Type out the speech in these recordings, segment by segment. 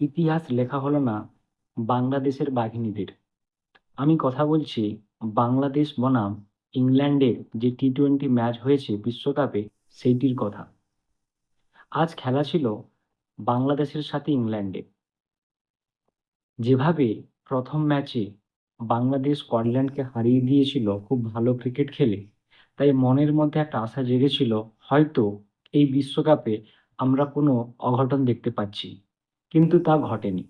ইতিহাস লেখা হলো না, বাংলাদেশের বাঘিনীদের। আমি কথা বলছি বাংলাদেশ বনাম ইংল্যান্ডের যে টি টোয়েন্টি ম্যাচ হয়েছে বিশ্বকাপে, সেইটির কথা। আজ খেলা ছিল বাংলাদেশের সাথে ইংল্যান্ডে যেভাবে প্রথম ম্যাচে বাংলাদেশ স্কটল্যান্ডকে হারিয়ে দিয়েছিল খুব ভালো ক্রিকেট খেলে, তাই মনের মধ্যে একটা আশা জেগেছিল, হয়তো এই বিশ্বকাপে আমরা কোনো অঘটন দেখতে পাচ্ছি। কিন্তু তা ঘটেনি।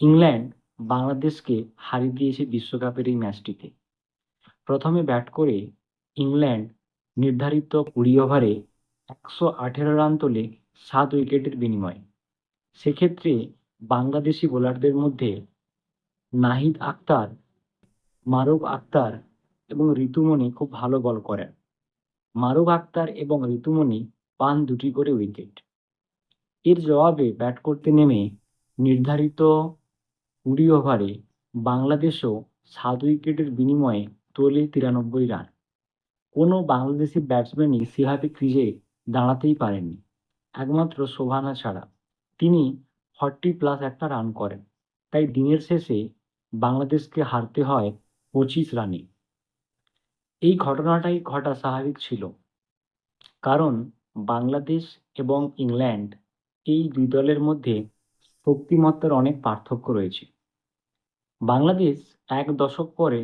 ইংল্যান্ড বাংলাদেশকে হারিয়ে দিয়েছে বিশ্বকাপের এই ম্যাচটিতে। প্রথমে ব্যাট করে ইংল্যান্ড নির্ধারিত কুড়ি ওভারে একশো আঠেরো রান তোলে সাত উইকেটের বিনিময়ে। সেক্ষেত্রে বাংলাদেশি বোলারদের মধ্যে নাহিদ আক্তার, মারুফ আক্তার এবং ঋতুমণি খুব ভালো বল করেন। মারুফ আক্তার এবং ঋতুমণি পান দুটি করে উইকেট। এর জবাবে ব্যাট করতে নেমে নির্ধারিত কুড়ি ওভারে বাংলাদেশও সাত উইকেটের বিনিময়ে তোলে তিরানব্বই রান। কোনো বাংলাদেশি ব্যাটসম্যানই সেভাবে ক্রিজে দাঁড়াতেই পারেননি, একমাত্র শোভানা ছাড়া। তিনি ফর্টি প্লাস একটা রান করেন, তাই দিনের শেষে বাংলাদেশকে হারতে হয় পঁচিশ রানে। এই ঘটনাটাই ঘটা স্বাভাবিক ছিল, কারণ বাংলাদেশ এবং ইংল্যান্ড এই দুই দলের মধ্যে শক্তিমত্তার অনেক পার্থক্য রয়েছে। বাংলাদেশ এক দশক পরে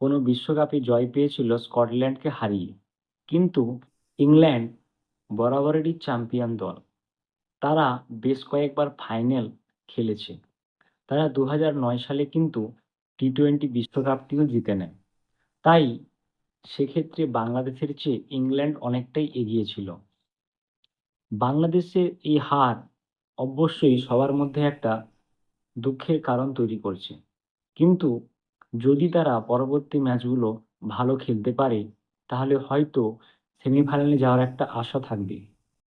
কোনো বিশ্বকাপে জয় পেয়েছিল স্কটল্যান্ডকে হারিয়ে। কিন্তু ইংল্যান্ড বরাবরেরই চ্যাম্পিয়ন দল। তারা বেশ কয়েকবার ফাইনাল খেলেছে। তারা দু নয় সালে কিন্তু টি টোয়েন্টি বিশ্বকাপটিও জিতে নেয়। তাই সেক্ষেত্রে বাংলাদেশের চেয়ে ইংল্যান্ড অনেকটাই এগিয়ে ছিল। বাংলাদেশের এই হার অবশ্যই সবার মধ্যে একটা দুঃখের কারণ তৈরি করছে। কিন্তু যদি তারা পরবর্তী ম্যাচগুলো ভালো খেলতে পারে, তাহলে হয়তো সেমিফাইনালে যাওয়ার একটা আশা থাকবে।